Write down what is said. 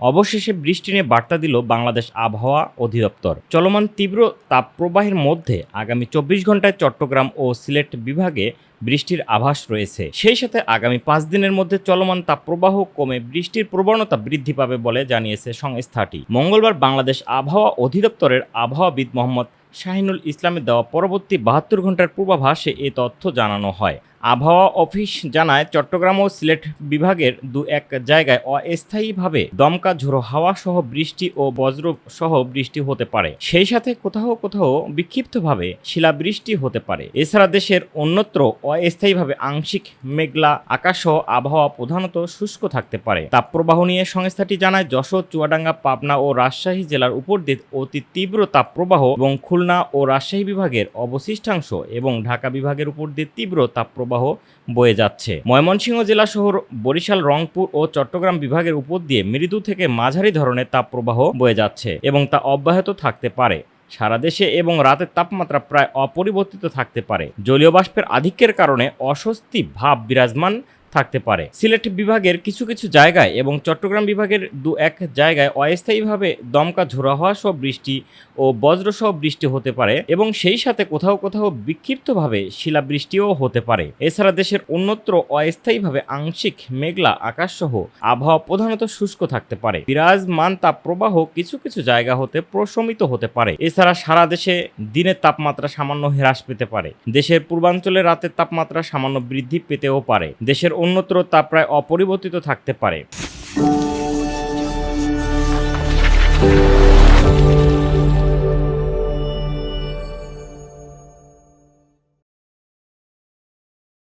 অবশেষে বৃষ্টি নিয়ে বার্তা দিল বাংলাদেশ আবহাওয়া অধিদপ্তর। চলমান তীব্র তাপপ্রবাহের মধ্যে আগামী চব্বিশ ঘন্টায় চট্টগ্রাম ও সিলেট বিভাগে বৃষ্টির আভাস রয়েছে। সেই সাথে আগামী পাঁচ দিনের মধ্যে চলমান তাপপ্রবাহ কমে বৃষ্টির প্রবণতা বৃদ্ধি পাবে বলে জানিয়েছে সংস্থাটি। মঙ্গলবার বাংলাদেশ আবহাওয়া অধিদপ্তরের আবহাওয়াবিদ মোহাম্মদ শাহিনুল ইসলামের দেওয়া পরবর্তী বাহাত্তর ঘণ্টার পূর্বাভাসে এ তথ্য জানানো হয়। আবহাওয়া অফিস জানায়, চট্টগ্রাম ও সিলেট বিভাগের দু এক জায়গায় অস্থায়ীভাবে দমকা ঝোড়ো হাওয়া সহ বৃষ্টি ও বজ্র সহ বৃষ্টি হতে পারে। সেই সাথে কোথাও কোথাও বিক্ষিপ্তভাবে শিলাবৃষ্টি হতে পারে। এছাড়া দেশের অন্যত্র অস্থায়ীভাবে আংশিক মেঘলা আকাশ সহ আবহাওয়া প্রধানত শুষ্ক থাকতে পারে। তাপপ্রবাহ নিয়ে সংস্থাটি জানায়, যশোর, চুয়াডাঙ্গা, পাবনা ও রাজশাহী জেলার উপর দিয়ে অতি তীব্র তাপপ্রবাহ এবং খুলনা ও রাজশাহী বিভাগের অবশিষ্টাংশ এবং ঢাকা বিভাগের উপর দিয়ে তীব্র তাপপ্রবাহ বয়ে যাচ্ছে। ময়মনসিংহ জেলা শহর বরিশাল, রংপুর ও চট্টগ্রাম বিভাগের উপর দিয়ে মৃদু থেকে মাঝারি ধরনের তাপপ্রবাহ বয়ে যাচ্ছে এবং তা অব্যাহত থাকতে পারে। সারা দেশে এবং রাতের তাপমাত্রা প্রায় অপরিবর্তিত থাকতে পারে। জলীয় বাষ্পের আধিক্যের কারণে অস্বস্তি ভাব বিরাজমান থাকতে পারে। সিলেট বিভাগের কিছু কিছু জায়গায় এবং চট্টগ্রাম বিভাগের দু এক জায়গায় অস্থায়ীভাবে দমকা ঝোড়া হওয়া সহ বৃষ্টি ও বজ্রসহ বৃষ্টি হতে পারে এবং সেই সাথে কোথাও কোথাও বিক্ষিপ্তভাবে শিলাবৃষ্টিও হতে পারে। এছাড়া দেশের অন্যত্র অস্থায়ীভাবে আংশিক মেঘলা আকাশসহ আবহাওয়া প্রধানত শুষ্ক থাকতে পারে। বিরাজমান তাপপ্রবাহ কিছু কিছু জায়গা হতে প্রশমিত হতে পারে। এছাড়া সারা দেশে দিনের তাপমাত্রা সামান্য হ্রাস পেতে পারে। দেশের পূর্বাঞ্চলে রাতের তাপমাত্রা সামান্য বৃদ্ধি পেতেও পারে। দেশের অন্যত্র তা প্রায় অপরিবর্তিত থাকতে পারে।